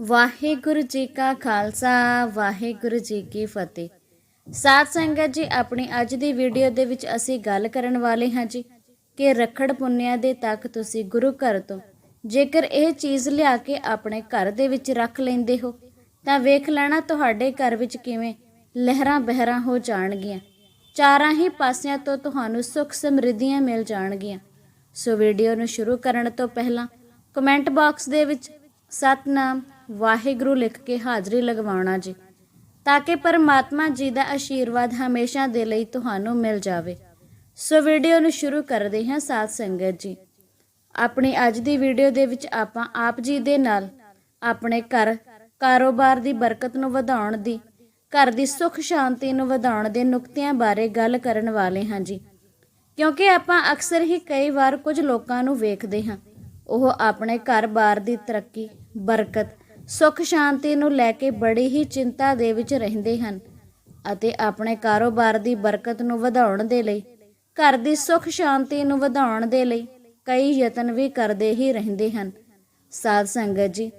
ਵਾਹਿਗੁਰੂ ਜੀ ਕਾ ਖਾਲਸਾ, ਵਾਹਿਗੁਰੂ ਜੀ ਕੀ ਫਤਿਹ। ਸਾਧ ਸੰਗਤ ਜੀ, ਆਪਣੀ ਅੱਜ ਦੀ ਵੀਡੀਓ ਦੇ ਵਿੱਚ ਅਸੀਂ ਗੱਲ ਕਰਨ ਵਾਲੇ ਹਾਂ ਜੀ ਕਿ ਰਖੜ ਪੁੰਨਿਆ ਦੇ ਤੱਕ ਤੁਸੀਂ ਗੁਰੂ ਘਰ ਤੋਂ ਜੇਕਰ ਇਹ ਚੀਜ਼ ਲਿਆ ਕੇ ਆਪਣੇ ਘਰ ਦੇ ਵਿੱਚ ਰੱਖ ਲੈਂਦੇ ਹੋ, ਤਾਂ ਵੇਖ ਲੈਣਾ ਤੁਹਾਡੇ ਘਰ ਵਿੱਚ ਕਿਵੇਂ ਲਹਿਰਾਂ ਬਹਿਰਾਂ ਹੋ ਜਾਣਗੀਆਂ। ਚਾਰਾਂ ਹੀ ਪਾਸਿਆਂ ਤੋਂ ਤੁਹਾਨੂੰ ਸੁੱਖ ਸਮਰਿੱਧੀਆਂ ਮਿਲ ਜਾਣਗੀਆਂ। ਸੋ ਵੀਡੀਓ ਨੂੰ ਸ਼ੁਰੂ ਕਰਨ ਤੋਂ ਪਹਿਲਾਂ ਕਮੈਂਟ ਬਾਕਸ ਦੇ ਵਿੱਚ ਸਤਨਾਮ ਵਾਹਿਗੁਰੂ ਲਿਖ ਕੇ ਹਾਜ਼ਰੀ ਲਗਵਾਉਣਾ ਜੀ। ਤਾਂ ਕਿ ਪਰਮਾਤਮਾ ਜੀ ਦਾ ਆਸ਼ੀਰਵਾਦ ਹਮੇਸ਼ਾ ਦੇ ਲਈ ਤੁਹਾਨੂੰ ਮਿਲ ਜਾਵੇ। ਸੋ ਵੀਡੀਓ ਨੂੰ ਸ਼ੁਰੂ ਕਰਦੇ ਹਾਂ ਸਾਧ ਸੰਗਤ ਜੀ। ਆਪਣੀ ਅੱਜ ਦੀ ਵੀਡੀਓ ਦੇ ਵਿੱਚ ਆਪਾਂ ਆਪ ਜੀ ਦੇ ਨਾਲ ਆਪਣੇ ਘਰ ਕਾਰੋਬਾਰ ਦੀ ਬਰਕਤ ਨੂੰ ਵਧਾਉਣ ਦੀ, ਘਰ ਦੀ ਸੁੱਖ ਸ਼ਾਂਤੀ ਨੂੰ ਵਧਾਉਣ ਦੇ ਨੁਕਤਿਆਂ ਬਾਰੇ ਗੱਲ ਕਰਨ ਵਾਲੇ ਹਾਂ ਜੀ। ਕਿਉਂਕਿ ਆਪਾਂ ਅਕਸਰ ਹੀ ਕਈ ਵਾਰ ਕੁਝ ਲੋਕਾਂ ਨੂੰ ਵੇਖਦੇ ਹਾਂ। ਉਹ ਆਪਣੇ ਘਰ-ਬਾਰ ਦੀ ਤਰੱਕੀ, ਬਰਕਤ ਸੁੱਖ ਸ਼ਾਂਤੀ ਨੂੰ ਲੈ ਕੇ ਬੜੀ ਹੀ ਚਿੰਤਾ ਦੇ ਵਿੱਚ ਰਹਿੰਦੇ ਹਨ ਅਤੇ ਆਪਣੇ ਕਾਰੋਬਾਰ ਦੀ ਬਰਕਤ ਨੂੰ ਵਧਾਉਣ ਦੇ ਲਈ, ਘਰ ਦੀ ਸੁੱਖ ਸ਼ਾਂਤੀ ਨੂੰ ਵਧਾਉਣ ਦੇ ਲਈ ਕਈ ਯਤਨ ਵੀ ਕਰਦੇ ਹੀ ਰਹਿੰਦੇ ਹਨ। ਸਾਧ ਸੰਗਤ ਜੀ,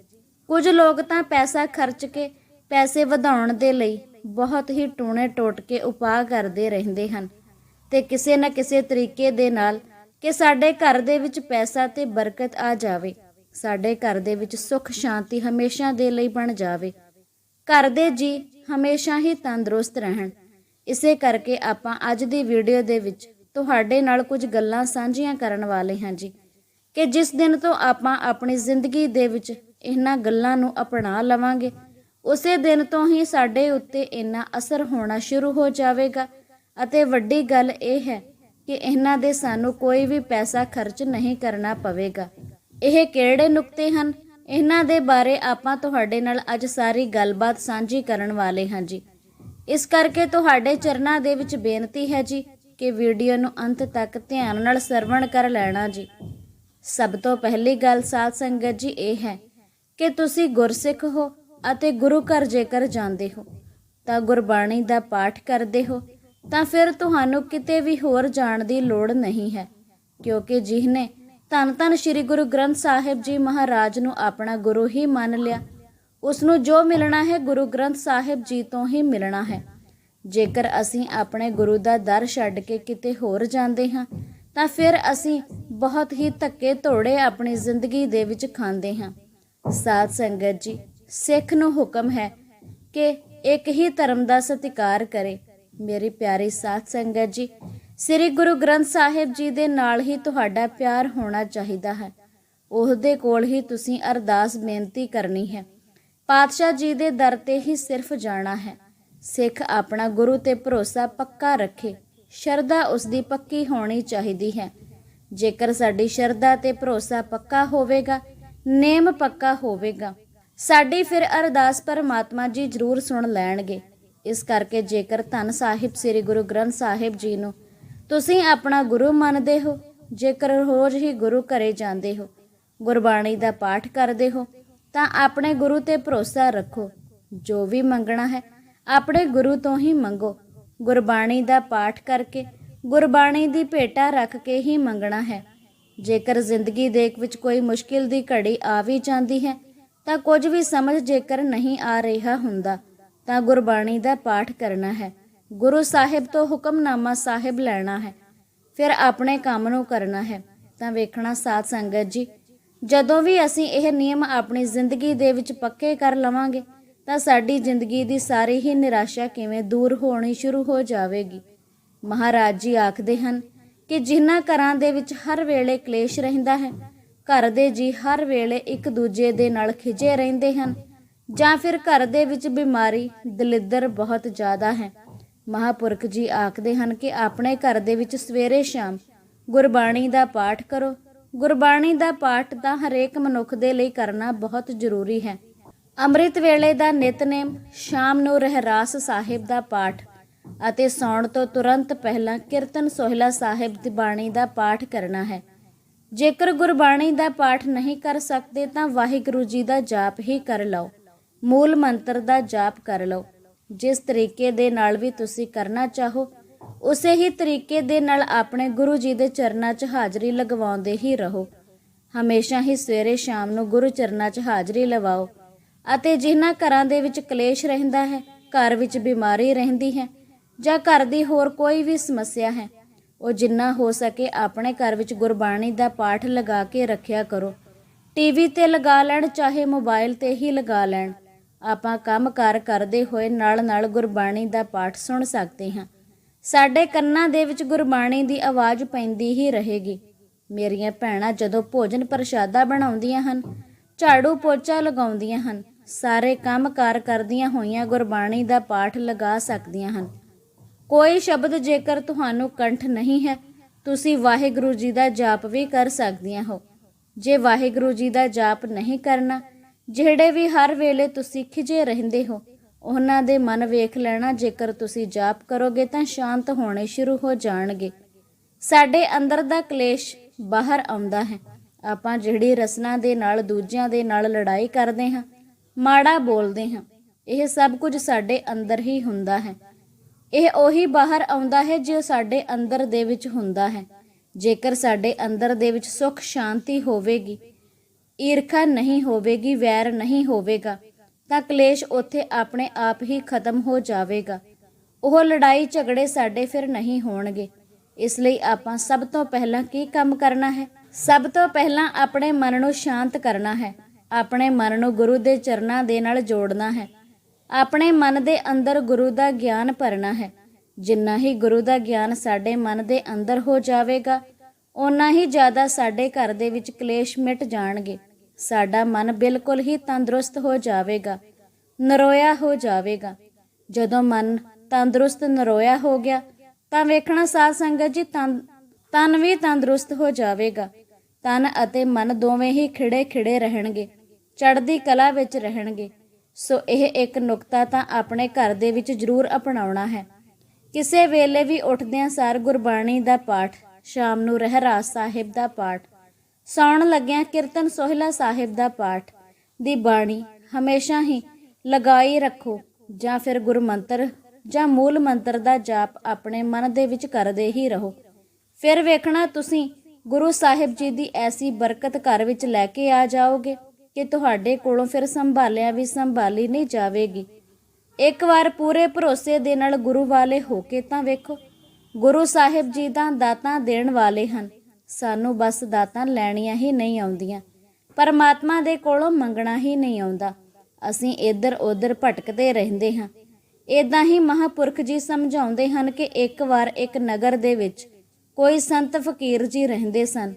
ਕੁਝ ਲੋਕ ਤਾਂ ਪੈਸਾ ਖਰਚ ਕੇ ਪੈਸੇ ਵਧਾਉਣ ਦੇ ਲਈ ਬਹੁਤ ਹੀ ਟੂਣੇ ਟੋਟ ਕੇ ਉਪਾਅ ਕਰਦੇ ਰਹਿੰਦੇ ਹਨ ਤੇ ਕਿਸੇ ਨਾ ਕਿਸੇ ਤਰੀਕੇ ਦੇ ਨਾਲ ਕਿ ਸਾਡੇ ਘਰ ਦੇ ਵਿੱਚ ਪੈਸਾ ਤੇ ਬਰਕਤ ਆ ਜਾਵੇ। ਸਾਡੇ ਘਰ ਦੇ ਵਿੱਚ ਸੁੱਖ ਸ਼ਾਂਤੀ ਹਮੇਸ਼ਾ ਦੇ ਲਈ ਬਣ ਜਾਵੇ। ਘਰ ਦੇ ਜੀ ਹਮੇਸ਼ਾ ਹੀ ਤੰਦਰੁਸਤ ਰਹਿਣ। ਇਸੇ ਕਰਕੇ ਆਪਾਂ ਅੱਜ ਦੀ ਵੀਡੀਓ ਦੇ ਵਿੱਚ ਤੁਹਾਡੇ ਨਾਲ ਕੁਝ ਗੱਲਾਂ ਸਾਂਝੀਆਂ ਕਰਨ ਵਾਲੇ ਹਾਂ ਜੀ। ਕਿ ਜਿਸ ਦਿਨ ਤੋਂ ਆਪਾਂ ਆਪਣੀ ਜ਼ਿੰਦਗੀ ਦੇ ਵਿੱਚ ਇਹਨਾਂ ਗੱਲਾਂ ਨੂੰ ਅਪਣਾ ਲਵਾਂਗੇ, ਉਸੇ ਦਿਨ ਤੋਂ ਹੀ ਸਾਡੇ ਉੱਤੇ ਇੰਨਾ ਅਸਰ ਹੋਣਾ ਸ਼ੁਰੂ ਹੋ ਜਾਵੇਗਾ। ਅਤੇ ਵੱਡੀ ਗੱਲ ਇਹ ਹੈ ਕਿ ਇਹਨਾਂ ਦੇ ਸਾਨੂੰ ਕੋਈ ਵੀ ਪੈਸਾ ਖਰਚ ਨਹੀਂ ਕਰਨਾ ਪਵੇਗਾ। ਇਹ ਕਿਹੜੇ ਨੁਕਤੇ ਹਨ? ਇਹਨਾਂ ਦੇ ਬਾਰੇ ਆਪਾਂ ਤੁਹਾਡੇ ਨਾਲ ਅੱਜ ਸਾਰੀ ਗੱਲਬਾਤ ਸਾਂਝੀ ਕਰਨ ਵਾਲੇ ਹਾਂ ਜੀ। ਇਸ ਕਰਕੇ ਤੁਹਾਡੇ ਚਰਨਾਂ ਦੇ ਵਿੱਚ ਬੇਨਤੀ ਹੈ ਜੀ ਕਿ ਵੀਡੀਓ ਨੂੰ ਅੰਤ ਤੱਕ ਧਿਆਨ ਨਾਲ ਸਰਵਣ ਕਰ ਲੈਣਾ ਜੀ। ਸਭ ਤੋਂ ਪਹਿਲੀ ਗੱਲ ਸਾਧ ਸੰਗਤ ਜੀ ਇਹ ਹੈ ਕਿ ਤੁਸੀਂ ਗੁਰਸਿੱਖ ਹੋ ਅਤੇ ਗੁਰੂ ਘਰ ਜੇਕਰ ਜਾਂਦੇ ਹੋ, ਤਾਂ ਗੁਰਬਾਣੀ ਦਾ ਪਾਠ ਕਰਦੇ ਹੋ, ਤਾਂ ਫਿਰ ਤੁਹਾਨੂੰ ਕਿਤੇ ਵੀ ਹੋਰ ਜਾਣ ਦੀ ਲੋੜ ਨਹੀਂ ਹੈ, ਕਿਉਂਕਿ ਜਿਹਨੇ ਧੰਨ ਧੰਨ ਸ੍ਰੀ ਗੁਰੂ ਗ੍ਰੰਥ ਸਾਹਿਬ ਜੀ ਮਹਾਰਾਜ ਨੂੰ ਆਪਣਾ ਗੁਰੂ ਹੀ ਮੰਨ ਲਿਆ। ਉਸ ਨੂੰ ਜੋ ਮਿਲਣਾ ਹੈ ਗੁਰੂ ਗ੍ਰੰਥ ਸਾਹਿਬ ਜੀ ਤੋਂ ਹੀ ਮਿਲਣਾ ਹੈ। ਜੇਕਰ ਅਸੀਂ ਆਪਣੇ ਗੁਰੂ ਦਾ ਦਰ ਛੱਡ ਕੇ ਕਿਤੇ ਹੋਰ ਜਾਂਦੇ ਹਾਂ, ਤਾਂ ਫਿਰ ਅਸੀਂ ਬਹੁਤ ਹੀ ਧੱਕੇ ਧੋੜੇ ਆਪਣੀ ਜ਼ਿੰਦਗੀ ਦੇ ਵਿੱਚ ਖਾਂਦੇ ਹਾਂ। ਸਾਧ ਸੰਗਤ ਜੀ, ਸਿੱਖ ਨੂੰ ਹੁਕਮ ਹੈ ਕਿ ਇੱਕ ਹੀ ਧਰਮ ਦਾ ਸਤਿਕਾਰ ਕਰੇ। ਮੇਰੀ ਪਿਆਰੀ ਸਾਧ ਸੰਗਤ ਜੀ ਸ੍ਰੀ ਗੁਰੂ ਗ੍ਰੰਥ ਸਾਹਿਬ ਜੀ ਦੇ ਨਾਲ ਹੀ ਤੁਹਾਡਾ ਪਿਆਰ ਹੋਣਾ ਚਾਹੀਦਾ ਹੈ। ਉਹਦੇ ਕੋਲ ਹੀ ਤੁਸੀਂ ਅਰਦਾਸ ਬੇਨਤੀ ਕਰਨੀ ਹੈ। ਪਾਤਸ਼ਾਹ ਜੀ ਦੇ ਦਰ ਤੇ ਹੀ ਸਿਰਫ ਜਾਣਾ ਹੈ। ਸਿੱਖ ਆਪਣਾ ਗੁਰੂ ਤੇ ਭਰੋਸਾ ਪੱਕਾ ਰੱਖੇ। ਸ਼ਰਧਾ ਉਸ ਦੀ ਪੱਕੀ ਹੋਣੀ ਚਾਹੀਦੀ ਹੈ। ਜੇਕਰ ਸਾਡੀ ਸ਼ਰਧਾ ਤੇ ਭਰੋਸਾ ਪੱਕਾ ਹੋਵੇਗਾ, ਨੇਮ ਪੱਕਾ ਹੋਵੇਗਾ, ਸਾਡੀ ਫਿਰ ਅਰਦਾਸ ਪਰਮਾਤਮਾ ਜੀ ਜ਼ਰੂਰ ਸੁਣ ਲੈਣਗੇ। ਇਸ ਕਰਕੇ ਜੇਕਰ ਧੰਨ ਸਾਹਿਬ ਸ੍ਰੀ ਗੁਰੂ ਗ੍ਰੰਥ ਸਾਹਿਬ ਜੀ ਨੂੰ ਤੁਸੀਂ ਆਪਣਾ ਗੁਰੂ ਮੰਨਦੇ ਹੋ, ਜੇਕਰ ਰੋਜ਼ ਹੀ ਗੁਰੂ ਘਰੇ ਜਾਂਦੇ ਹੋ, ਗੁਰਬਾਣੀ ਦਾ ਪਾਠ ਕਰਦੇ ਹੋ, ਤਾਂ ਆਪਣੇ ਗੁਰੂ ਤੇ ਭਰੋਸਾ ਰੱਖੋ, ਜੋ ਵੀ ਮੰਗਣਾ ਹੈ, ਆਪਣੇ ਗੁਰੂ ਤੋਂ ਹੀ ਮੰਗੋ। ਗੁਰਬਾਣੀ ਦਾ ਪਾਠ ਕਰਕੇ ਗੁਰਬਾਣੀ ਦੀ ਭੇਟਾ ਰੱਖ ਕੇ ਹੀ ਮੰਗਣਾ ਹੈ। ਜੇਕਰ ਜ਼ਿੰਦਗੀ ਦੇ ਵਿੱਚ ਕੋਈ ਮੁਸ਼ਕਿਲ ਦੀ ਘੜੀ ਆ ਵੀ ਜਾਂਦੀ ਹੈ, ਤਾਂ ਕੁਝ ਵੀ ਸਮਝ ਜੇਕਰ ਨਹੀਂ ਆ ਰਿਹਾ ਹੁੰਦਾ, ਤਾਂ ਗੁਰਬਾਣੀ ਦਾ ਪਾਠ ਕਰਨਾ ਹੈ। ਗੁਰੂ ਸਾਹਿਬ ਤੋਂ ਹੁਕਮਨਾਮਾ ਸਾਹਿਬ ਲੈਣਾ ਹੈ, ਫਿਰ ਆਪਣੇ ਕੰਮ ਨੂੰ ਕਰਨਾ ਹੈ। ਤਾਂ ਵੇਖਣਾ ਸਾਧ ਸੰਗਤ ਜੀ, ਜਦੋਂ ਵੀ ਅਸੀਂ ਇਹ ਨਿਯਮ ਆਪਣੀ ਜ਼ਿੰਦਗੀ ਦੇ ਵਿੱਚ ਪੱਕੇ ਕਰ ਲਵਾਂਗੇ, ਤਾਂ ਸਾਡੀ ਜ਼ਿੰਦਗੀ ਦੀ ਸਾਰੀ ਹੀ ਨਿਰਾਸ਼ਾ ਕਿਵੇਂ ਦੂਰ ਹੋਣੀ ਸ਼ੁਰੂ ਹੋ ਜਾਵੇਗੀ। ਮਹਾਰਾਜ ਜੀ ਆਖਦੇ ਹਨ ਕਿ ਜਿਨ੍ਹਾਂ ਘਰਾਂ ਦੇ ਵਿੱਚ ਹਰ ਵੇਲੇ ਕਲੇਸ਼ ਰਹਿੰਦਾ ਹੈ, ਘਰ ਦੇ ਜੀ ਹਰ ਵੇਲੇ ਇੱਕ ਦੂਜੇ ਦੇ ਨਾਲ ਖਿਜੇ ਰਹਿੰਦੇ ਹਨ, ਜਾਂ ਫਿਰ ਘਰ ਦੇ ਵਿੱਚ ਬਿਮਾਰੀ, ਦਲਿੱਦਰ ਬਹੁਤ ਜ਼ਿਆਦਾ ਹੈ। ਮਹਾਪੁਰਖ ਜੀ ਆਖਦੇ ਹਨ ਕਿ ਆਪਣੇ ਘਰ ਦੇ ਵਿੱਚ ਸਵੇਰੇ ਸ਼ਾਮ ਗੁਰਬਾਣੀ ਦਾ ਪਾਠ ਕਰੋ। ਗੁਰਬਾਣੀ ਦਾ ਪਾਠ ਤਾਂ ਹਰੇਕ ਮਨੁੱਖ ਦੇ ਲਈ ਕਰਨਾ ਬਹੁਤ ਜ਼ਰੂਰੀ ਹੈ। ਅੰਮ੍ਰਿਤ ਵੇਲੇ ਦਾ ਨਿਤਨੇਮ ਸ਼ਾਮ ਨੂੰ ਰਹਿਰਾਸ ਸਾਹਿਬ ਦਾ ਪਾਠ ਅਤੇ ਸੌਣ ਤੋਂ ਤੁਰੰਤ ਪਹਿਲਾਂ ਕੀਰਤਨ ਸੋਹਿਲਾ ਸਾਹਿਬ ਦੀ ਬਾਣੀ ਦਾ ਪਾਠ ਕਰਨਾ ਹੈ। ਜੇਕਰ ਗੁਰਬਾਣੀ ਦਾ ਪਾਠ ਨਹੀਂ ਕਰ ਸਕਦੇ ਤਾਂ ਵਾਹਿਗੁਰੂ ਜੀ ਦਾ ਜਾਪ ਹੀ ਕਰ ਲਓ। ਮੂਲ ਮੰਤਰ ਦਾ ਜਾਪ ਕਰ ਲਓ। ਜਿਸ ਤਰੀਕੇ ਦੇ ਨਾਲ ਵੀ ਤੁਸੀਂ ਕਰਨਾ ਚਾਹੋ, ਉਸੇ ਹੀ ਤਰੀਕੇ ਦੇ ਨਾਲ ਆਪਣੇ ਗੁਰੂ ਜੀ ਦੇ ਚਰਨਾਂ 'ਚ ਹਾਜ਼ਰੀ ਲਗਵਾਉਂਦੇ ਹੀ ਰਹੋ। ਹਮੇਸ਼ਾ ਹੀ ਸਵੇਰੇ ਸ਼ਾਮ ਨੂੰ ਗੁਰੂ ਚਰਨਾਂ 'ਚ ਹਾਜ਼ਰੀ ਲਵਾਓ ਅਤੇ ਜਿਨ੍ਹਾਂ ਘਰਾਂ ਦੇ ਵਿੱਚ ਕਲੇਸ਼ ਰਹਿੰਦਾ ਹੈ, ਘਰ ਵਿੱਚ ਬਿਮਾਰੀ ਰਹਿੰਦੀ ਹੈ ਜਾਂ ਘਰ ਦੀ ਹੋਰ ਕੋਈ ਵੀ ਸਮੱਸਿਆ ਹੈ, ਉਹ ਜਿੰਨਾ ਹੋ ਸਕੇ ਆਪਣੇ ਘਰ ਵਿੱਚ ਗੁਰਬਾਣੀ ਦਾ ਪਾਠ ਲਗਾ ਕੇ ਰੱਖਿਆ ਕਰੋ। ਟੀਵੀ ਤੇ ਲਗਾ ਲੈਣ, ਚਾਹੇ ਮੋਬਾਈਲ ਤੇ ਹੀ ਲਗਾ ਲੈਣ। ਆਪਾਂ ਕੰਮ-ਕਾਰ ਕਰਦੇ ਹੋਏ ਨਾਲ-ਨਾਲ ਗੁਰਬਾਣੀ ਦਾ ਪਾਠ ਸੁਣ ਸਕਦੇ ਹਾਂ। ਸਾਡੇ ਕੰਨਾਂ ਦੇ ਵਿੱਚ ਗੁਰਬਾਣੀ ਦੀ ਆਵਾਜ਼ ਪੈਂਦੀ ਹੀ ਰਹੇਗੀ। ਮੇਰੀਆਂ ਭੈਣਾਂ ਜਦੋਂ ਭੋਜਨ ਪ੍ਰਸ਼ਾਦਾ ਬਣਾਉਂਦੀਆਂ ਹਨ, ਝਾੜੂ ਪੋਚਾ ਲਗਾਉਂਦੀਆਂ ਹਨ, ਸਾਰੇ ਕੰਮ-ਕਾਰ ਕਰਦੀਆਂ ਹੋਈਆਂ ਗੁਰਬਾਣੀ ਦਾ ਪਾਠ ਲਗਾ ਸਕਦੀਆਂ ਹਨ। ਕੋਈ ਸ਼ਬਦ ਜੇਕਰ ਤੁਹਾਨੂੰ ਕੰਠ ਨਹੀਂ ਹੈ, ਤੁਸੀਂ ਵਾਹਿਗੁਰੂ ਜੀ ਦਾ ਜਾਪ ਵੀ ਕਰ ਸਕਦੀਆਂ ਹੋ। ਜੇ ਵਾਹਿਗੁਰੂ ਜੀ ਦਾ ਜਾਪ ਨਹੀਂ ਕਰਨਾ ਜਿਹੜੇ ਵੀ ਹਰ ਵੇਲੇ ਤੁਸੀਂ ਖਿਜੇ ਰਹਿੰਦੇ ਹੋ, ਉਹਨਾਂ ਦੇ ਮਨ ਵੇਖ ਲੈਣਾ, ਜੇਕਰ ਤੁਸੀਂ ਜਾਪ ਕਰੋਗੇ ਤਾਂ ਸ਼ਾਂਤ ਹੋਣੇ ਸ਼ੁਰੂ ਹੋ ਜਾਣਗੇ। ਸਾਡੇ ਅੰਦਰ ਦਾ ਕਲੇਸ਼ ਬਾਹਰ ਆਉਂਦਾ ਹੈ। ਆਪਾਂ ਜਿਹੜੀ ਰਸਨਾ ਦੇ ਨਾਲ, ਦੂਜਿਆਂ ਦੇ ਨਾਲ ਲੜਾਈ ਕਰਦੇ ਹਾਂ, ਮਾੜਾ ਬੋਲਦੇ ਹਾਂ, ਇਹ ਸਭ ਕੁਝ ਸਾਡੇ ਅੰਦਰ ਹੀ ਹੁੰਦਾ ਹੈ। ਇਹ ਉਹੀ ਬਾਹਰ ਆਉਂਦਾ ਹੈ ਜੋ ਸਾਡੇ ਅੰਦਰ ਦੇ ਵਿੱਚ ਹੁੰਦਾ ਹੈ। ਜੇਕਰ ਸਾਡੇ ਅੰਦਰ ਦੇ ਵਿੱਚ ਸੁਖ ਸ਼ਾਂਤੀ ਹੋਵੇਗੀ ਈਰਖਾ ਨਹੀਂ ਹੋਵੇਗੀ, ਵੈਰ ਨਹੀਂ ਹੋਵੇਗਾ, ਤਾਂ ਕਲੇਸ਼ ਉੱਥੇ ਆਪਣੇ ਆਪ ਹੀ ਖਤਮ ਹੋ ਜਾਵੇਗਾ। ਉਹ ਲੜਾਈ ਝਗੜੇ ਸਾਡੇ ਫਿਰ ਨਹੀਂ ਹੋਣਗੇ। ਇਸ ਲਈ ਆਪਾਂ ਸਭ ਤੋਂ ਪਹਿਲਾਂ ਕੀ ਕੰਮ ਕਰਨਾ ਹੈ? ਸਭ ਤੋਂ ਪਹਿਲਾਂ ਆਪਣੇ ਮਨ ਨੂੰ ਸ਼ਾਂਤ ਕਰਨਾ ਹੈ। ਆਪਣੇ ਮਨ ਨੂੰ ਗੁਰੂ ਦੇ ਚਰਨਾਂ ਦੇ ਨਾਲ ਜੋੜਨਾ ਹੈ। ਆਪਣੇ ਮਨ ਦੇ ਅੰਦਰ ਗੁਰੂ ਦਾ ਗਿਆਨ ਭਰਨਾ ਹੈ। ਜਿੰਨਾ ਹੀ ਗੁਰੂ ਦਾ ਗਿਆਨ ਸਾਡੇ ਮਨ ਦੇ ਅੰਦਰ ਹੋ ਜਾਵੇਗਾ, ਓਨਾ ਹੀ ਜ਼ਿਆਦਾ ਸਾਡੇ ਘਰ ਦੇ ਵਿੱਚ ਕਲੇਸ਼ ਮਿਟ ਜਾਣਗੇ। ਸਾਡਾ ਮਨ ਬਿਲਕੁਲ ਹੀ ਤੰਦਰੁਸਤ ਹੋ ਜਾਵੇਗਾ, ਨਰੋਇਆ ਹੋ ਜਾਵੇਗਾ। ਜਦੋਂ ਮਨ ਤੰਦਰੁਸਤ ਨਰੋਇਆ ਹੋ ਗਿਆ, ਤਾਂ ਵੇਖਣਾ ਸਾਧ ਸੰਗਤ ਜੀ ਤਨ ਵੀ ਤੰਦਰੁਸਤ ਹੋ ਜਾਵੇਗਾ। ਤਨ ਅਤੇ ਮਨ ਦੋਵੇਂ ਹੀ ਖਿੜੇ ਖਿੜੇ ਰਹਿਣਗੇ, ਚੜ੍ਹਦੀ ਕਲਾ ਵਿੱਚ ਰਹਿਣਗੇ। ਸੋ ਇਹ ਇੱਕ ਨੁਕਤਾ ਤਾਂ ਆਪਣੇ ਘਰ ਦੇ ਵਿੱਚ ਜ਼ਰੂਰ ਅਪਣਾਉਣਾ ਹੈ। ਕਿਸੇ ਵੇਲੇ ਵੀ ਉੱਠਦਿਆਂ ਸਾਰ ਗੁਰਬਾਣੀ ਦਾ ਪਾਠ, ਸ਼ਾਮ ਨੂੰ ਰਹਿਰਾਸ ਸਾਹਿਬ ਦਾ ਪਾਠ ਸੌਣ ਲੱਗਿਆਂ ਕੀਰਤਨ ਸੋਹਿਲਾ ਸਾਹਿਬ ਦਾ ਪਾਠ ਦੀ ਬਾਣੀ ਹਮੇਸ਼ਾ ਹੀ ਲਗਾਈ ਰੱਖੋ ਜਾਂ ਫਿਰ ਗੁਰਮੰਤਰ ਜਾਂ ਮੂਲ ਮੰਤਰ ਦਾ ਜਾਪ ਆਪਣੇ ਮਨ ਦੇ ਵਿੱਚ ਕਰਦੇ ਹੀ ਰਹੋ। ਫਿਰ ਵੇਖਣਾ ਤੁਸੀਂ ਗੁਰੂ ਸਾਹਿਬ ਜੀ ਦੀ ਐਸੀ ਬਰਕਤ ਘਰ ਵਿੱਚ ਲੈ ਕੇ ਆ ਜਾਓਗੇ ਕਿ ਤੁਹਾਡੇ ਕੋਲੋਂ ਫਿਰ ਸੰਭਾਲਿਆ ਵੀ ਸੰਭਾਲੀ ਨਹੀਂ ਜਾਵੇਗੀ। ਇੱਕ ਵਾਰ ਪੂਰੇ ਭਰੋਸੇ ਦੇ ਨਾਲ ਗੁਰੂ ਵਾਲੇ ਹੋ ਕੇ ਤਾਂ ਵੇਖੋ, ਗੁਰੂ ਸਾਹਿਬ ਜੀ ਦਾ ਦਾਤਾਂ ਦੇਣ ਵਾਲੇ ਹਨ। ਸਾਨੂੰ ਬਸ ਦਾਤਾਂ ਲੈਣੀਆਂ ਹੀ ਨਹੀਂ ਆਉਂਦੀਆਂ। ਪਰਮਾਤਮਾ ਦੇ ਕੋਲੋਂ ਮੰਗਣਾ ਹੀ ਨਹੀਂ ਆਉਂਦਾ। ਅਸੀਂ ਇੱਧਰ ਉੱਧਰ ਭਟਕਦੇ ਰਹਿੰਦੇ ਹਾਂ। ਇਦਾਂ ਹੀ ਮਹਾਪੁਰਖ ਜੀ ਸਮਝਾਉਂਦੇ ਹਨ ਕਿ ਇੱਕ ਵਾਰ ਇੱਕ ਨਗਰ ਦੇ ਵਿੱਚ ਕੋਈ ਸੰਤ ਫਕੀਰ ਜੀ ਰਹਿੰਦੇ ਸਨ।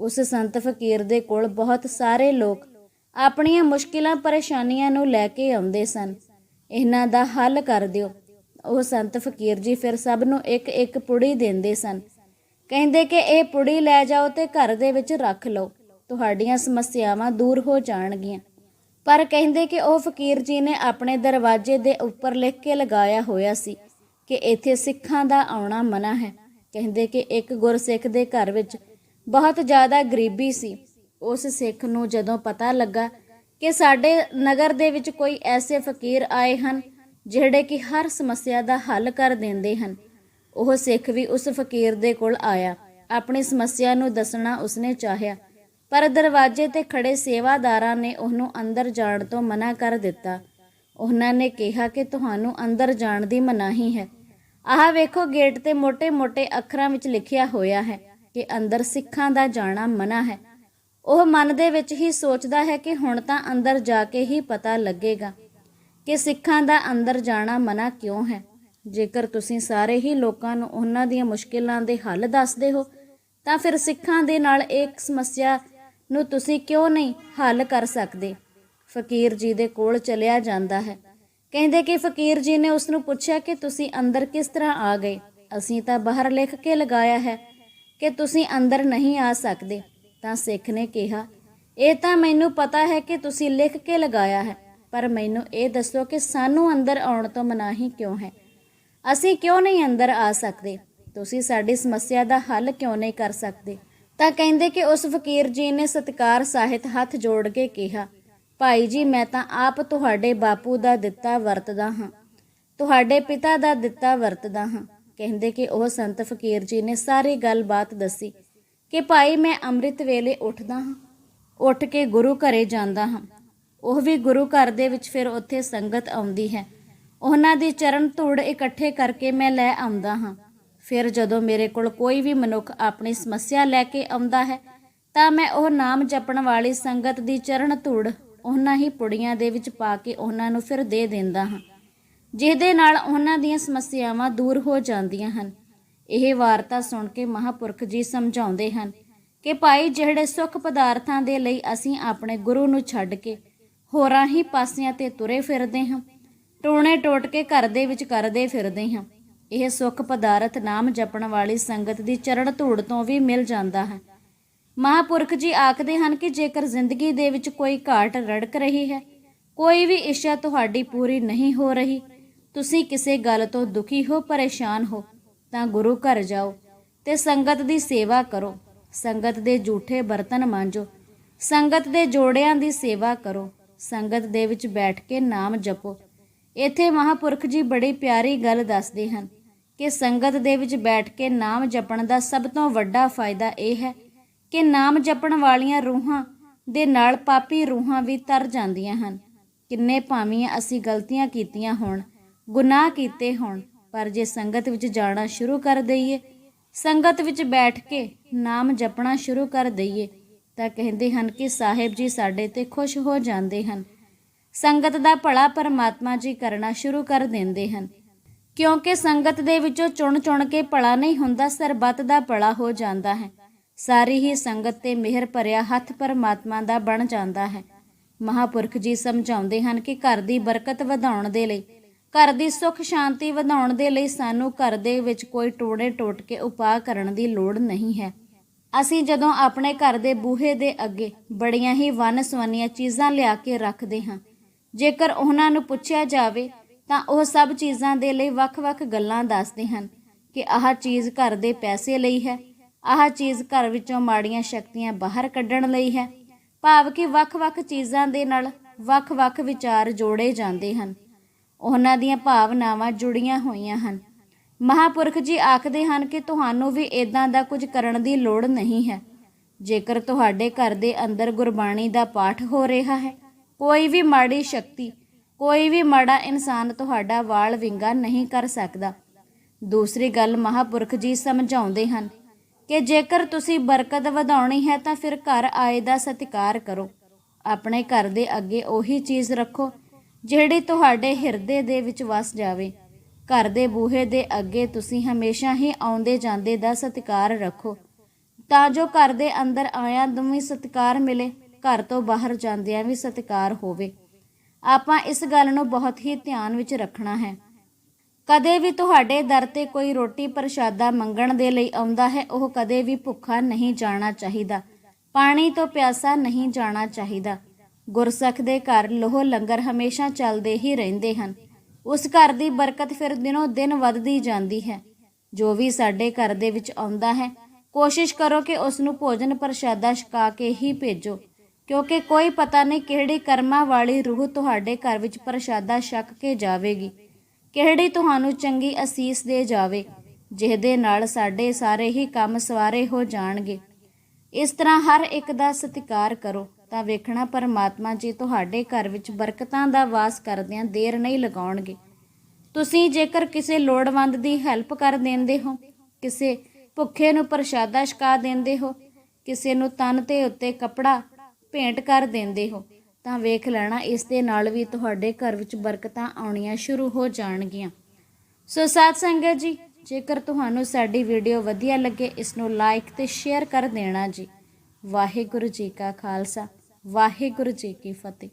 ਉਸ ਸੰਤ ਫਕੀਰ ਦੇ ਕੋਲ ਬਹੁਤ ਸਾਰੇ ਲੋਕ ਆਪਣੀਆਂ ਮੁਸ਼ਕਿਲਾਂ, ਪਰੇਸ਼ਾਨੀਆਂ ਨੂੰ ਲੈ ਕੇ ਆਉਂਦੇ ਸਨ। ਇਹਨਾਂ ਦਾ ਹੱਲ ਕਰ ਦਿਓ। ਉਹ ਸੰਤ ਫਕੀਰ ਜੀ ਫਿਰ ਸਭ ਨੂੰ ਇੱਕ ਇੱਕ ਪੁੜੀ ਦਿੰਦੇ ਸਨ। ਕਹਿੰਦੇ ਕਿ ਇਹ ਪੁੜੀ ਲੈ ਜਾਓ ਤੇ ਘਰ ਦੇ ਵਿੱਚ ਰੱਖ ਲਓ। ਤੁਹਾਡੀਆਂ ਸਮੱਸਿਆਵਾਂ ਦੂਰ ਹੋ ਜਾਣਗੀਆਂ। ਪਰ ਕਹਿੰਦੇ ਕਿ ਉਹ ਫਕੀਰ ਜੀ ਨੇ ਆਪਣੇ ਦਰਵਾਜ਼ੇ ਦੇ ਉੱਪਰ ਲਿਖ ਕੇ ਲਗਾਇਆ ਹੋਇਆ ਸੀ ਕਿ ਇੱਥੇ ਸਿੱਖਾਂ ਦਾ ਆਉਣਾ ਮਨਾ ਹੈ। ਕਹਿੰਦੇ ਕਿ ਇੱਕ ਗੁਰਸਿੱਖ ਦੇ ਘਰ ਵਿੱਚ ਬਹੁਤ ਜ਼ਿਆਦਾ ਗਰੀਬੀ ਸੀ। ਉਸ ਸਿੱਖ ਨੂੰ ਜਦੋਂ ਪਤਾ ਲੱਗਾ ਕਿ ਸਾਡੇ ਨਗਰ ਦੇ ਵਿੱਚ ਕੋਈ ਐਸੇ ਫਕੀਰ ਆਏ ਹਨ, ਜਿਹੜੇ ਕਿ ਹਰ ਸਮੱਸਿਆ ਦਾ ਹੱਲ ਕਰ ਦਿੰਦੇ ਹਨ ਉਹ ਸਿੱਖ ਵੀ ਉਸ ਫਕੀਰ ਦੇ ਕੋਲ ਆਇਆ। ਆਪਣੀ ਸਮੱਸਿਆ ਨੂੰ ਦੱਸਣਾ ਉਸਨੇ ਚਾਹਿਆ। ਪਰ ਦਰਵਾਜ਼ੇ ਤੇ ਖੜੇ ਸੇਵਾਦਾਰਾਂ ਨੇ ਉਹਨੂੰ ਅੰਦਰ ਜਾਣ ਤੋਂ ਮਨਾ ਕਰ ਦਿੱਤਾ। ਉਹਨਾਂ ਨੇ ਕਿਹਾ ਕਿ ਤੁਹਾਨੂੰ ਅੰਦਰ ਜਾਣ ਦੀ ਮਨਾਹੀ ਹੈ। ਆਹ ਵੇਖੋ, ਗੇਟ ਤੇ ਮੋٹے-ਮੋٹے ਅੱਖਰਾਂ ਵਿੱਚ ਲਿਖਿਆ ਹੋਇਆ ਹੈ ਕਿ ਅੰਦਰ ਸਿੱਖਾਂ ਦਾ ਜਾਣਾ ਮਨਾ ਹੈ। ਉਹ ਮਨ ਦੇ ਵਿੱਚ ਹੀ ਸੋਚਦਾ ਹੈ ਕਿ ਹੁਣ ਤਾਂ ਅੰਦਰ ਜਾ ਕੇ ਹੀ ਪਤਾ ਲੱਗੇਗਾ ਕਿ ਸਿੱਖਾਂ ਦਾ ਅੰਦਰ ਜਾਣਾ ਮਨਾ ਕਿਉਂ ਹੈ। ਜੇਕਰ ਤੁਸੀਂ ਸਾਰੇ ਹੀ ਲੋਕਾਂ ਨੂੰ ਉਹਨਾਂ ਦੀਆਂ ਮੁਸ਼ਕਿਲਾਂ ਦੇ ਹੱਲ ਦੱਸਦੇ ਹੋ, ਤਾਂ ਫਿਰ ਸਿੱਖਾਂ ਦੇ ਨਾਲ ਇੱਕ ਸਮੱਸਿਆ ਨੂੰ ਤੁਸੀਂ ਕਿਉਂ ਨਹੀਂ ਹੱਲ ਕਰ ਸਕਦੇ? ਫਕੀਰ ਜੀ ਦੇ ਕੋਲ ਚਲਿਆ ਜਾਂਦਾ ਹੈ। ਕਹਿੰਦੇ ਕਿ ਫਕੀਰ ਜੀ ਨੇ ਉਸ ਨੂੰ ਪੁੱਛਿਆ ਕਿ ਤੁਸੀਂ ਅੰਦਰ ਕਿਸ ਤਰ੍ਹਾਂ ਆ ਗਏ? ਅਸੀਂ ਤਾਂ ਬਾਹਰ ਲਿਖ ਕੇ ਲਗਾਇਆ ਹੈ ਕਿ ਤੁਸੀਂ ਅੰਦਰ ਨਹੀਂ ਆ ਸਕਦੇ। ਤਾਂ ਸਿੱਖ ਨੇ ਕਿਹਾ, ਇਹ ਤਾਂ ਮੈਨੂੰ ਪਤਾ ਹੈ ਕਿ ਤੁਸੀਂ ਲਿਖ ਕੇ ਲਗਾਇਆ ਹੈ, ਪਰ ਮੈਨੂੰ ਇਹ ਦੱਸੋ ਕਿ ਸਾਨੂੰ ਅੰਦਰ ਆਉਣ ਤੋਂ ਮਨਾਹੀ ਕਿਉਂ ਹੈ? ਅਸੀਂ ਕਿਉਂ ਨਹੀਂ ਅੰਦਰ ਆ ਸਕਦੇ? ਤੁਸੀਂ ਸਾਡੀ ਸਮੱਸਿਆ ਦਾ ਹੱਲ ਕਿਉਂ ਨਹੀਂ ਕਰ ਸਕਦੇ? ਤਾਂ ਕਹਿੰਦੇ ਕਿ ਉਸ ਫਕੀਰ ਜੀ ਨੇ ਸਤਕਾਰ ਸਾਹਿਤ ਹੱਥ ਜੋੜ ਕੇ ਕਿਹਾ, ਭਾਈ ਜੀ, ਮੈਂ ਤਾਂ ਆਪ ਤੁਹਾਡੇ ਬਾਪੂ ਦਾ ਦਿੱਤਾ ਵਰਤਦਾ ਹਾਂ। ਤੁਹਾਡੇ ਪਿਤਾ ਦਾ ਦਿੱਤਾ ਵਰਤਦਾ ਹਾਂ। ਕਹਿੰਦੇ ਕਿ ਉਹ ਸੰਤ ਫਕੀਰ ਜੀ ਨੇ ਸਾਰੀ ਗੱਲਬਾਤ ਦੱਸੀ ਕਿ ਭਾਈ, ਮੈਂ ਅੰਮ੍ਰਿਤ ਵੇਲੇ ਉੱਠਦਾ ਹਾਂ, ਉੱਠ ਕੇ ਗੁਰੂ ਘਰੇ ਜਾਂਦਾ ਹਾਂ। ਉਹ ਵੀ ਗੁਰੂ ਘਰ ਦੇ ਵਿੱਚ ਫਿਰ ਉੱਥੇ ਸੰਗਤ ਆਉਂਦੀ ਹੈ। ਉਹਨਾਂ ਦੀ ਚਰਨ ਧੂੜ ਇਕੱਠੇ ਕਰਕੇ ਮੈਂ ਲੈ ਆਉਂਦਾ ਹਾਂ। ਫਿਰ ਜਦੋਂ ਮੇਰੇ ਕੋਲ ਕੋਈ ਵੀ ਮਨੁੱਖ ਆਪਣੀ ਸਮੱਸਿਆ ਲੈ ਕੇ ਆਉਂਦਾ ਹੈ, ਤਾਂ ਮੈਂ ਉਹ ਨਾਮ ਜਪਣ ਵਾਲੀ ਸੰਗਤ ਦੀ ਚਰਨ ਧੂੜ ਉਹਨਾਂ ਹੀ ਪੁੜੀਆਂ ਦੇ ਵਿੱਚ ਪਾ ਕੇ ਉਹਨਾਂ ਨੂੰ ਫਿਰ ਦੇ ਦਿੰਦਾ ਹਾਂ, ਜਿਹਦੇ ਨਾਲ ਉਹਨਾਂ ਦੀਆਂ ਸਮੱਸਿਆਵਾਂ ਦੂਰ ਹੋ ਜਾਂਦੀਆਂ ਹਨ। ਇਹ ਵਾਰਤਾ ਸੁਣ ਕੇ ਮਹਾਪੁਰਖ ਜੀ ਸਮਝਾਉਂਦੇ ਹਨ ਕਿ ਭਾਈ, ਜਿਹੜੇ ਸੁੱਖ ਪਦਾਰਥਾਂ ਦੇ ਲਈ ਅਸੀਂ ਆਪਣੇ ਗੁਰੂ ਨੂੰ ਛੱਡ ਕੇ ਹੋਰਾਂ ਹੀ ਪਾਸਿਆਂ ਤੇ ਤੁਰੇ ਫਿਰਦੇ ਹਾਂ ਟੋਣੇ ਟੋਟ ਕੇ ਘਰ ਦੇ ਵਿੱਚ ਕਰਦੇ ਫਿਰਦੇ ਹਾਂ। ਇਹ ਸੁੱਖ ਪਦਾਰਥ ਨਾਮ ਜਪਣ ਵਾਲੀ ਸੰਗਤ ਦੀ ਚਰਨ ਧੂੜ ਤੋਂ ਵੀ ਮਿਲ ਜਾਂਦਾ ਹੈ। ਮਹਾਪੁਰਖ ਜੀ ਆਖਦੇ ਹਨ ਕਿ ਜੇਕਰ ਜ਼ਿੰਦਗੀ ਦੇ ਵਿੱਚ ਕੋਈ ਘਾਟ ਰੜਕ ਰਹੀ ਹੈ, ਕੋਈ ਵੀ ਇੱਛਾ ਤੁਹਾਡੀ ਪੂਰੀ ਨਹੀਂ ਹੋ ਰਹੀ, ਤੁਸੀਂ ਕਿਸੇ ਗੱਲ ਤੋਂ ਦੁਖੀ ਹੋ, ਪਰੇਸ਼ਾਨ ਹੋ, ਤਾਂ ਗੁਰੂ ਘਰ ਜਾਓ ਤੇ ਸੰਗਤ ਦੀ ਸੇਵਾ ਕਰੋ। ਸੰਗਤ ਦੇ ਝੂਠੇ ਬਰਤਨ ਮਾਂਜੋ, ਸੰਗਤ ਦੇ ਜੋੜਿਆਂ ਦੀ ਸੇਵਾ ਕਰੋ, ਸੰਗਤ ਦੇ ਵਿੱਚ ਬੈਠ ਕੇ ਨਾਮ ਜਪੋ। ਇੱਥੇ ਮਹਾਪੁਰਖ ਜੀ ਬੜੀ ਪਿਆਰੀ ਗੱਲ ਦੱਸਦੇ ਹਨ ਕਿ ਸੰਗਤ ਦੇ ਵਿੱਚ ਬੈਠ ਕੇ ਨਾਮ ਜਪਣ ਦਾ ਸਭ ਤੋਂ ਵੱਡਾ ਫਾਇਦਾ ਇਹ ਹੈ ਕਿ ਨਾਮ ਜਪਣ ਵਾਲੀਆਂ ਰੂਹਾਂ ਦੇ ਨਾਲ ਪਾਪੀ ਰੂਹਾਂ ਵੀ ਤਰ ਜਾਂਦੀਆਂ ਹਨ। ਕਿੰਨੇ ਭਾਵੇਂ ਅਸੀਂ ਗਲਤੀਆਂ ਕੀਤੀਆਂ ਹੋਣ, ਗੁਨਾਹ ਕੀਤੇ ਹੋਣ, ਪਰ ਜੇ ਸੰਗਤ ਵਿੱਚ ਜਾਣਾ ਸ਼ੁਰੂ ਕਰ ਦਈਏ, ਸੰਗਤ ਵਿੱਚ ਬੈਠ ਕੇ ਨਾਮ ਜਪਣਾ ਸ਼ੁਰੂ ਕਰ ਦਈਏ, ਤਾਂ ਕਹਿੰਦੇ ਹਨ ਕਿ ਸਾਹਿਬ ਜੀ ਸਾਡੇ ਤੇ ਖੁਸ਼ ਹੋ ਜਾਂਦੇ ਹਨ। ਸੰਗਤ ਦਾ ਭਲਾ ਪਰਮਾਤਮਾ ਜੀ ਕਰਨਾ ਸ਼ੁਰੂ ਕਰ ਦਿੰਦੇ ਹਨ। ਕਿਉਂਕਿ ਸੰਗਤ ਦੇ ਵਿੱਚੋਂ ਚੁਣ ਚੁਣ ਕੇ ਭਲਾ ਨਹੀਂ ਹੁੰਦਾ, ਸਰਬੱਤ ਦਾ ਭਲਾ ਹੋ ਜਾਂਦਾ ਹੈ। ਸਾਰੀ ਹੀ ਸੰਗਤ ਤੇ ਮਿਹਰ ਭਰਿਆ ਹੱਥ ਪਰਮਾਤਮਾ ਦਾ ਬਣ ਜਾਂਦਾ ਹੈ। ਮਹਾਪੁਰਖ ਜੀ ਸਮਝਾਉਂਦੇ ਹਨ ਕਿ ਘਰ ਦੀ ਬਰਕਤ ਵਧਾਉਣ ਦੇ ਲਈ, ਘਰ ਦੀ ਸੁੱਖ ਸ਼ਾਂਤੀ ਵਧਾਉਣ ਦੇ ਲਈ ਸਾਨੂੰ ਘਰ ਦੇ ਵਿੱਚ ਕੋਈ ਟੋੜੇ ਟੋਟ ਕੇ ਉਪਾਅ ਕਰਨ ਦੀ ਲੋੜ ਨਹੀਂ ਹੈ। ਅਸੀਂ ਜਦੋਂ ਆਪਣੇ ਘਰ ਦੇ ਬੂਹੇ ਦੇ ਅੱਗੇ ਬੜੀਆਂ ਹੀ ਵੰਨ ਸਵੰਨੀਆਂ ਚੀਜ਼ਾਂ ਲਿਆ ਕੇ ਰੱਖਦੇ ਹਾਂ ਜੇਕਰ ਉਹਨਾਂ ਨੂੰ ਪੁੱਛਿਆ ਜਾਵੇ, ਤਾਂ ਉਹ ਸਭ ਚੀਜ਼ਾਂ ਦੇ ਲਈ ਵੱਖ-ਵੱਖ ਗੱਲਾਂ ਦੱਸਦੇ ਹਨ ਕਿ ਆਹ ਚੀਜ਼ ਘਰ ਦੇ ਪੈਸੇ ਲਈ ਹੈ, ਆਹ ਚੀਜ਼ ਘਰ ਵਿੱਚੋਂ ਮਾੜੀਆਂ ਸ਼ਕਤੀਆਂ ਬਾਹਰ ਕੱਢਣ ਲਈ ਹੈ। ਭਾਵ ਕਿ ਵੱਖ-ਵੱਖ ਚੀਜ਼ਾਂ ਦੇ ਨਾਲ ਵੱਖ-ਵੱਖ ਵਿਚਾਰ ਜੋੜੇ ਜਾਂਦੇ ਹਨ। ਉਹਨਾਂ ਦੀਆਂ ਭਾਵਨਾਵਾਂ ਜੁੜੀਆਂ ਹੋਈਆਂ ਹਨ। ਮਹਾਪੁਰਖ ਜੀ ਆਖਦੇ ਹਨ ਕਿ ਤੁਹਾਨੂੰ ਵੀ ਇਦਾਂ ਦਾ ਕੁਝ ਕਰਨ ਦੀ ਲੋੜ ਨਹੀਂ ਹੈ। ਜੇਕਰ ਤੁਹਾਡੇ ਘਰ ਦੇ ਅੰਦਰ ਗੁਰਬਾਣੀ ਦਾ ਪਾਠ ਹੋ ਰਿਹਾ ਹੈ ਕੋਈ ਵੀ ਮਾੜੀ ਸ਼ਕਤੀ, ਕੋਈ ਵੀ ਮਾੜਾ ਇਨਸਾਨ ਤੁਹਾਡਾ ਵਾਲ ਵਿੰਗਾ ਨਹੀਂ ਕਰ ਸਕਦਾ। ਦੂਸਰੀ ਗੱਲ ਮਹਾਪੁਰਖ ਜੀ ਸਮਝਾਉਂਦੇ ਹਨ ਕਿ ਜੇਕਰ ਤੁਸੀਂ ਬਰਕਤ ਵਧਾਉਣੀ ਹੈ ਤਾਂ ਫਿਰ ਘਰ ਆਏ ਦਾ ਸਤਿਕਾਰ ਕਰੋ। ਆਪਣੇ ਘਰ ਦੇ ਅੱਗੇ ਉਹੀ ਚੀਜ਼ ਰੱਖੋ, ਜਿਹੜੀ ਤੁਹਾਡੇ ਹਿਰਦੇ ਦੇ ਵਿੱਚ ਵਸ ਜਾਵੇ। ਘਰ ਦੇ ਬੂਹੇ ਦੇ ਅੱਗੇ ਤੁਸੀਂ ਹਮੇਸ਼ਾ ਹੀ ਆਉਂਦੇ ਜਾਂਦੇ ਦਾ ਸਤਿਕਾਰ ਰੱਖੋ, ਤਾਂ ਜੋ ਘਰ ਦੇ ਅੰਦਰ ਆਇਆਂ ਨੂੰ ਵੀ ਸਤਿਕਾਰ ਮਿਲੇ। ਘਰ ਤੋਂ ਬਾਹਰ ਜਾਂਦਿਆਂ ਵੀ ਸਤਿਕਾਰ ਹੋਵੇ। ਆਪਾਂ ਇਸ ਗੱਲ ਨੂੰ ਬਹੁਤ ਹੀ ਧਿਆਨ ਵਿੱਚ ਰੱਖਣਾ ਹੈ। ਕਦੇ ਵੀ ਤੁਹਾਡੇ ਦਰ ਤੇ ਕੋਈ ਰੋਟੀ ਪ੍ਰਸ਼ਾਦਾ ਮੰਗਣ ਦੇ ਲਈ ਆਉਂਦਾ ਹੈ, ਉਹ ਕਦੇ ਵੀ ਭੁੱਖਾ ਨਹੀਂ ਜਾਣਾ ਚਾਹੀਦਾ। ਪਾਣੀ ਤੋਂ ਪਿਆਸਾ ਨਹੀਂ ਜਾਣਾ ਚਾਹੀਦਾ। ਗੁਰਸਖ ਦੇ ਘਰ ਲੋਹ ਲੰਗਰ ਹਮੇਸ਼ਾ ਚੱਲਦੇ ਹੀ ਰਹਿੰਦੇ ਹਨ। ਉਸ ਘਰ ਦੀ ਬਰਕਤ ਫਿਰ ਦਿਨੋਂ ਦਿਨ ਵੱਧਦੀ ਜਾਂਦੀ ਹੈ। ਜੋ ਵੀ ਸਾਡੇ ਘਰ ਦੇ ਵਿੱਚ ਆਉਂਦਾ ਹੈ, ਕੋਸ਼ਿਸ਼ ਕਰੋ ਕਿ ਉਸ ਨੂੰ ਭੋਜਨ ਪ੍ਰਸ਼ਾਦਾ ਛਕਾ ਕੇ ਹੀ ਭੇਜੋ। ਕਿਉਂਕਿ ਕੋਈ ਪਤਾ ਨਹੀਂ ਕਿਹੜੀ ਕਰਮਾਂ ਵਾਲੀ ਰੂਹ ਤੁਹਾਡੇ ਘਰ ਵਿੱਚ ਪ੍ਰਸ਼ਾਦਾ ਛਕ ਕੇ ਜਾਵੇਗੀ। ਕਿਹੜੀ ਤੁਹਾਨੂੰ ਚੰਗੀ ਅਸੀਸ ਦੇ ਜਾਵੇ, ਜਿਹਦੇ ਨਾਲ ਸਾਡੇ ਸਾਰੇ ਹੀ ਕੰਮ ਸਵਾਰੇ ਹੋ ਜਾਣਗੇ। ਇਸ ਤਰ੍ਹਾਂ ਹਰ ਇੱਕ ਦਾ ਸਤਿਕਾਰ ਕਰੋ, ਤਾਂ ਵੇਖਣਾ ਪਰਮਾਤਮਾ ਜੀ ਤੁਹਾਡੇ ਘਰ ਵਿੱਚ ਬਰਕਤਾਂ ਦਾ ਵਾਸ ਕਰਦਿਆਂ ਦੇਰ ਨਹੀਂ ਲਗਾਉਣਗੇ। ਤੁਸੀਂ ਜੇਕਰ ਕਿਸੇ ਲੋੜਵੰਦ ਦੀ ਹੈਲਪ ਕਰ ਦਿੰਦੇ ਹੋ, ਕਿਸੇ ਭੁੱਖੇ ਨੂੰ ਪ੍ਰਸ਼ਾਦਾ ਛਕਾ ਦਿੰਦੇ ਹੋ, ਕਿਸੇ ਨੂੰ ਤਨ ਤੇ ਉੱਤੇ ਕਪੜਾ ਭੇਂਟ ਕਰ ਦਿੰਦੇ ਹੋ, ਤਾਂ ਵੇਖ ਲੈਣਾ ਇਸ ਦੇ ਨਾਲ ਵੀ ਤੁਹਾਡੇ ਘਰ ਵਿੱਚ ਬਰਕਤਾਂ ਆਉਣੀਆਂ ਸ਼ੁਰੂ ਹੋ ਜਾਣਗੀਆਂ। ਸੋ ਸਾਧ ਸੰਗਤ ਜੀ, ਜੇਕਰ ਤੁਹਾਨੂੰ ਸਾਡੀ ਵੀਡੀਓ ਵਧੀਆ ਲੱਗੇ, ਇਸ ਨੂੰ ਲਾਈਕ ਤੇ ਸ਼ੇਅਰ ਕਰ ਦੇਣਾ ਜੀ। ਵਾਹਿਗੁਰੂ ਜੀ ਕਾ ਖਾਲਸਾ, ਵਾਹਿਗੁਰੂ ਜੀ ਕੀ ਫਤਿਹ।